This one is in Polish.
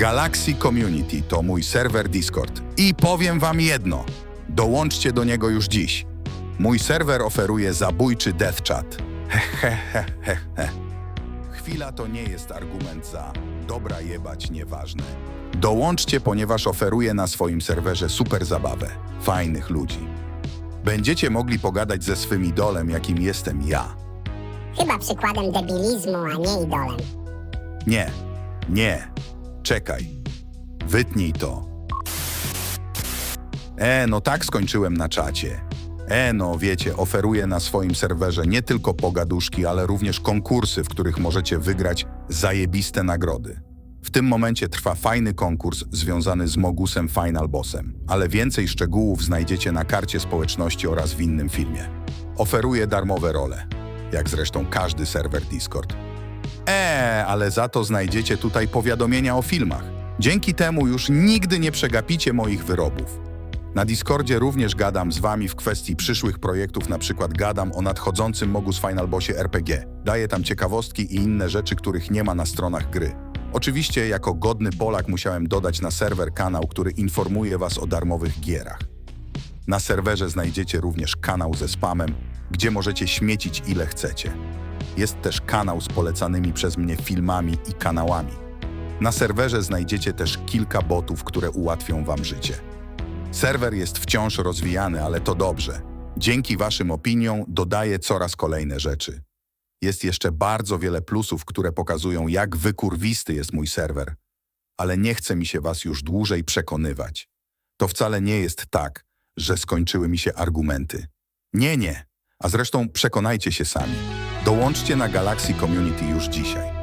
Galaxy Community to mój serwer Discord. I powiem wam jedno. Dołączcie do niego już dziś. Mój serwer oferuje zabójczy death chat. Hehehehe. Chwila to nie jest argument za dobra jebać nieważne. Dołączcie, ponieważ oferuję na swoim serwerze super zabawę, fajnych ludzi. Będziecie mogli pogadać ze swym idolem, jakim jestem ja. Chyba przykładem debilizmu, a nie idolem. Nie, nie, czekaj. Wytnij to. E, no tak skończyłem na czacie. E, no wiecie, oferuję na swoim serwerze nie tylko pogaduszki, ale również konkursy, w których możecie wygrać zajebiste nagrody. W tym momencie trwa fajny konkurs związany z Mogusem Final Bossem, ale więcej szczegółów znajdziecie na karcie społeczności oraz w innym filmie. Oferuję darmowe role, jak zresztą każdy serwer Discord. Eee, ale za to znajdziecie tutaj powiadomienia o filmach. Dzięki temu już nigdy nie przegapicie moich wyrobów. Na Discordzie również gadam z wami w kwestii przyszłych projektów, na przykład gadam o nadchodzącym Mogus Final Bossie RPG. Daję tam ciekawostki i inne rzeczy, których nie ma na stronach gry. Oczywiście jako godny Polak musiałem dodać na serwer kanał, który informuje was o darmowych gierach. Na serwerze znajdziecie również kanał ze spamem, gdzie możecie śmiecić ile chcecie. Jest też kanał z polecanymi przez mnie filmami i kanałami. Na serwerze znajdziecie też kilka botów, które ułatwią wam życie. Serwer jest wciąż rozwijany, ale to dobrze. Dzięki waszym opiniom dodaję coraz kolejne rzeczy. Jest jeszcze bardzo wiele plusów, które pokazują, jak wykurwisty jest mój serwer. Ale nie chce mi się was już dłużej przekonywać. To wcale nie jest tak, że skończyły mi się argumenty. Nie, nie. A zresztą przekonajcie się sami. Dołączcie na Galaxy Community już dzisiaj.